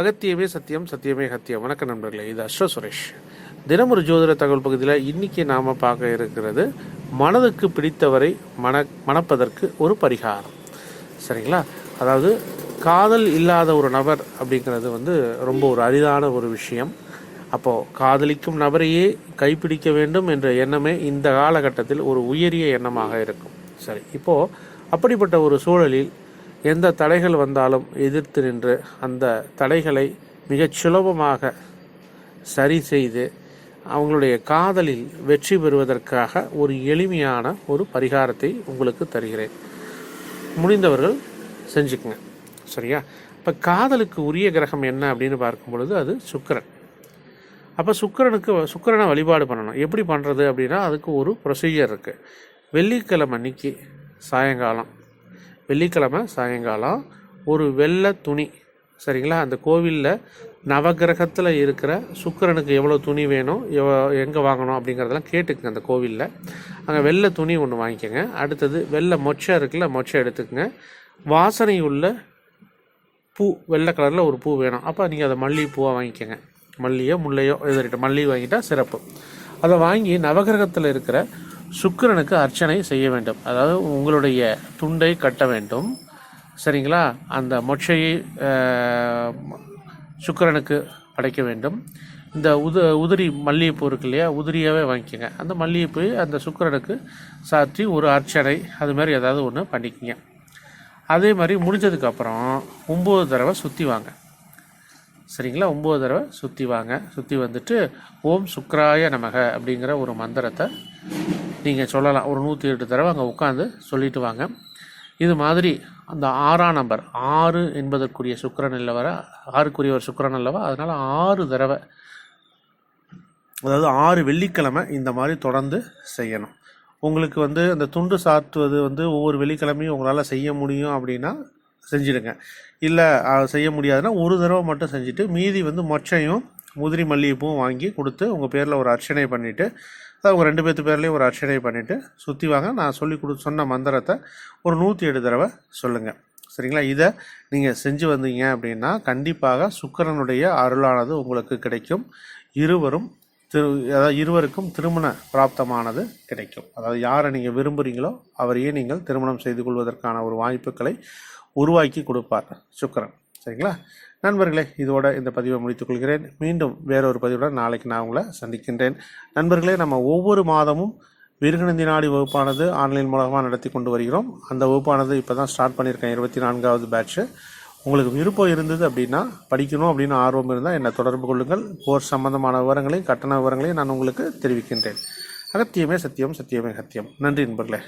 அகத்தியமே சத்தியம் சத்தியமே சத்தியம் வணக்கம் நண்பர்களே இது அஸ்வ சுரேஷ். தினம் ஒரு ஜோதிட தகவல் பகுதியில் இன்னைக்கு நாம் பார்க்க இருக்கிறது மனதுக்கு பிடித்தவரை மன மணப்பதற்கு ஒரு பரிகாரம். சரிங்களா? அதாவது காதல் இல்லாத ஒரு நபர் அப்படிங்கிறது வந்து ரொம்ப ஒரு அரிதான ஒரு விஷயம். அப்போது காதலிக்கும் நபரையே கைப்பிடிக்க வேண்டும் என்ற எண்ணமே இந்த காலகட்டத்தில் ஒரு உயரிய எண்ணமாக இருக்கும். சரி இப்போது அப்படிப்பட்ட ஒரு சூழலில் எந்த தடைகள் வந்தாலும் எதிர்த்து நின்று அந்த தடைகளை மிகச் சுலபமாக சரி செய்து அவங்களுடைய காதலில் வெற்றி பெறுவதற்காக ஒரு எளிமையான ஒரு பரிகாரத்தை உங்களுக்கு தருகிறேன். முடிந்தவர்கள் செஞ்சுக்குங்க. சரியா? இப்போ காதலுக்கு உரிய கிரகம் என்ன அப்படின்னு பார்க்கும் பொழுது அது சுக்கிரன். அப்போ சுக்கரனுக்கு சுக்கிரனை வழிபாடு பண்ணணும். எப்படி பண்ணுறது அப்படின்னா அதுக்கு ஒரு ப்ரொசீஜர் இருக்குது வெள்ளிக்கிழமை அன்னைக்கு சாயங்காலம் வெள்ளிக்கிழமை சாயங்காலம் ஒரு வெள்ளை துணி சரிங்களா? அந்த கோவிலில் நவகிரகத்தில் இருக்கிற சுக்கிரனுக்கு எவ்வளோ துணி வேணும் எவ எங்கே வாங்கணும் அப்படிங்கிறதெல்லாம் கேட்டுக்குங்க அந்த கோவிலில். அங்கே வெள்ளை துணி ஒன்று வாங்கிக்கோங்க. அடுத்தது வெள்ளை மொச்சை இருக்குல்ல மொச்சை எடுத்துக்கோங்க. வாசனை உள்ள பூ வெள்ளை கலரில் ஒரு பூ வேணும். அப்போ நீங்கள் அதை மல்லிகைப்பூவாக வாங்கிக்கோங்க. மல்லியோ முல்லையோ எதிரிட்ட மல்லி வாங்கிட்டால் சிறப்பு. அதை வாங்கி நவகிரகத்தில் இருக்கிற சுக்கிரனுக்கு அர்ச்சனை செய்ய வேண்டும். அதாவது உங்களுடைய துண்டை கட்ட வேண்டும். சரிங்களா? அந்த மொட்சையை சுக்கரனுக்கு சுக்கிரனுக்கு படைக்க வேண்டும். இந்த உது உதிரி மல்லிகைப்பூ இருக்கு இல்லையா? உதிரியாகவே வாங்கிக்கோங்க. அந்த மல்லிகைப்பூ அந்த சுக்கரனுக்கு சாற்றி ஒரு அர்ச்சனை அது மாதிரி ஏதாவது ஒன்று பண்ணிக்கோங்க. அதே மாதிரி முடிஞ்சதுக்கப்புறம் ஒம்பது தடவை சுற்றி வாங்க. சரிங்களா? ஒம்பது தடவை சுற்றி வாங்க. சுற்றி வந்துட்டு ஓம் சுக்ராய நமக அப்படிங்கிற ஒரு மந்திரத்தை நீங்கள் சொல்லலாம். ஒரு நூற்றி எட்டு தடவை அங்கே உட்காந்து சொல்லிட்டு வாங்க. இது மாதிரி அந்த ஆறாம் நம்பர் ஆறு என்பதற்குரிய சுக்கரன் இல்லவர? ஆறுக்குரிய ஒரு சுக்கரன் அல்லவா? அதனால் ஆறு தடவை. அதாவது ஆறு வெள்ளிக்கிழமை இந்த மாதிரி தொடர்ந்து செய்யணும். உங்களுக்கு வந்து அந்த துண்டு சாத்துவது வந்து ஒவ்வொரு வெள்ளிக்கிழமையும் உங்களால் செய்ய முடியும் அப்படின்னா செஞ்சிடுங்க. இல்லை செய்ய முடியாதுன்னா ஒரு தடவை மட்டும் செஞ்சுட்டு மீதி வந்து மொச்சையும் முதிரி மல்லிகைப்பூவும் வாங்கி கொடுத்து உங்கள் பேரில் ஒரு அர்ச்சனை பண்ணிவிட்டு அதாவது உங்கள் ரெண்டு பேர்த்து பேர்லேயும் ஒரு அர்ச்சனை பண்ணிவிட்டு சுற்றி வாங்க. நான் சொல்லி கொடு சொன்ன மந்திரத்தை ஒரு நூற்றி எட்டு தடவை சொல்லுங்கள் சரிங்களா? இதை நீங்கள் செஞ்சு வந்தீங்க அப்படின்னா கண்டிப்பாக சுக்கிரனுடைய அருளானது உங்களுக்கு கிடைக்கும். இருவரும் திரு அதாவது இருவருக்கும் திருமண பிராப்தமானது கிடைக்கும். அதாவது யாரை நீங்கள் விரும்புகிறீங்களோ அவரையே நீங்கள் திருமணம் செய்து கொள்வதற்கான ஒரு வாய்ப்புகளை உருவாக்கி கொடுப்பார் சுக்கரன். சரிங்களா? நண்பர்களே இதோட இந்த பதிவை முடித்துக்கொள்கிறேன் மீண்டும் வேறொரு பதிவுடன் நாளைக்கு நான் உங்களை சந்திக்கின்றேன். நண்பர்களே நம்ம ஒவ்வொரு மாதமும் விருகநந்தி நாடி வகுப்பானது ஆன்லைன் மூலமாக நடத்தி கொண்டு வருகிறோம். அந்த வகுப்பானது இப்போ தான் ஸ்டார்ட் பண்ணியிருக்கேன். இருபத்தி நான்காவது பேட்ச்சு உங்களுக்கு விருப்பம் இருந்தது அப்படின்னா படிக்கணும் அப்படின்னு ஆர்வம் இருந்தால் என்னை தொடர்பு கொள்ளுங்கள். கோர்ஸ் சம்பந்தமான விவரங்களையும் கட்டண விவரங்களையும் நான் உங்களுக்கு தெரிவிக்கின்றேன். அகத்தியமே சத்தியம் சத்தியமே சத்தியம். நன்றி நண்பர்களே.